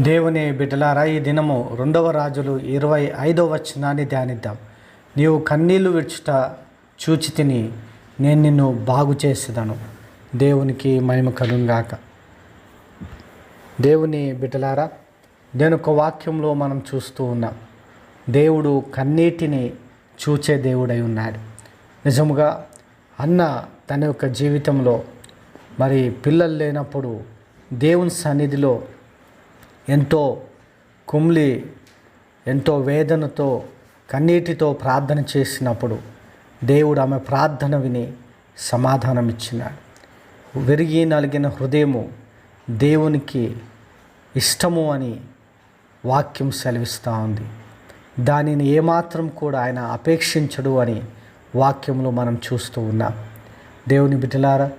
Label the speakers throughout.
Speaker 1: దేవుని బిడ్డలారా ఈ దినము రెండవ రాజులు ఇరవై ఐదవ వచనాన్ని ధ్యానిద్దాం. నీవు కన్నీళ్ళు విడుచుట చూచి తిని నేను నిన్ను బాగు చేసేదను. దేవునికి మహిమ కలుగాక దేవుని బిడ్డలారా నేను ఒక వాక్యంలో మనం చూస్తూ ఉన్నాం. దేవుడు కన్నీటిని చూచే దేవుడై ఉన్నాడు. నిజముగా అన్న తన యొక్క జీవితంలో మరి పిల్లలు లేనప్పుడు దేవుని సన్నిధిలో ఎంతో కుమ్లి ఎంతో వేదనతో కన్నీటితో ప్రార్థన చేసినప్పుడు దేవుడు ఆమె ప్రార్థన విని సమాధానమిచ్చినాడు. విరిగి నలిగిన హృదయము దేవునికి ఇష్టము అని వాక్యం సెలవిస్తూ ఉంది. దానిని ఏమాత్రం కూడా ఆయన అపేక్షించడు అని వాక్యంలో మనం చూస్తూ ఉన్నాం. దేవుని బిడ్డలారా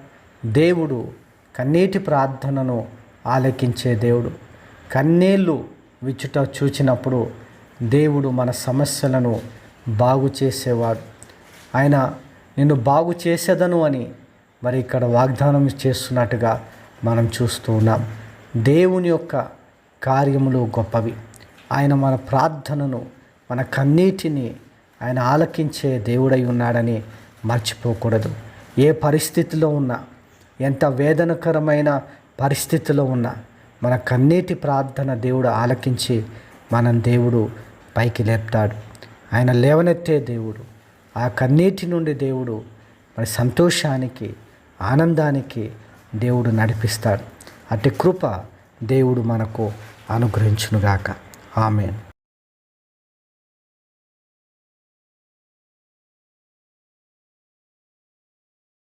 Speaker 1: దేవుడు కన్నీటి ప్రార్థనను ఆలకించే దేవుడు. కన్నీళ్ళు విచ్చుట చూచినప్పుడు దేవుడు మన సమస్యలను బాగు చేసేవాడు. ఆయన నిన్ను బాగు చేసేదను అని మరి ఇక్కడ వాగ్దానం చేస్తున్నట్టుగా మనం చూస్తూ ఉన్నాం. దేవుని యొక్క కార్యములు గొప్పవి. ఆయన మన ప్రార్థనను మన కన్నీటిని ఆయన ఆలకించే దేవుడై ఉన్నాడని మర్చిపోకూడదు. ఏ పరిస్థితిలో ఉన్నా ఎంత వేదనకరమైన పరిస్థితిలో ఉన్నా మన కన్నీటి ప్రార్థన దేవుడు ఆలకించి మనం దేవుడు పైకి లేపుతాడు. ఆయన లేవనెత్తే దేవుడు ఆ కన్నీటి నుండి దేవుడు మరి సంతోషానికి ఆనందానికి దేవుడు నడిపిస్తాడు. అట్టి కృప దేవుడు మనకు అనుగ్రహించునుగాక. ఆమెన్.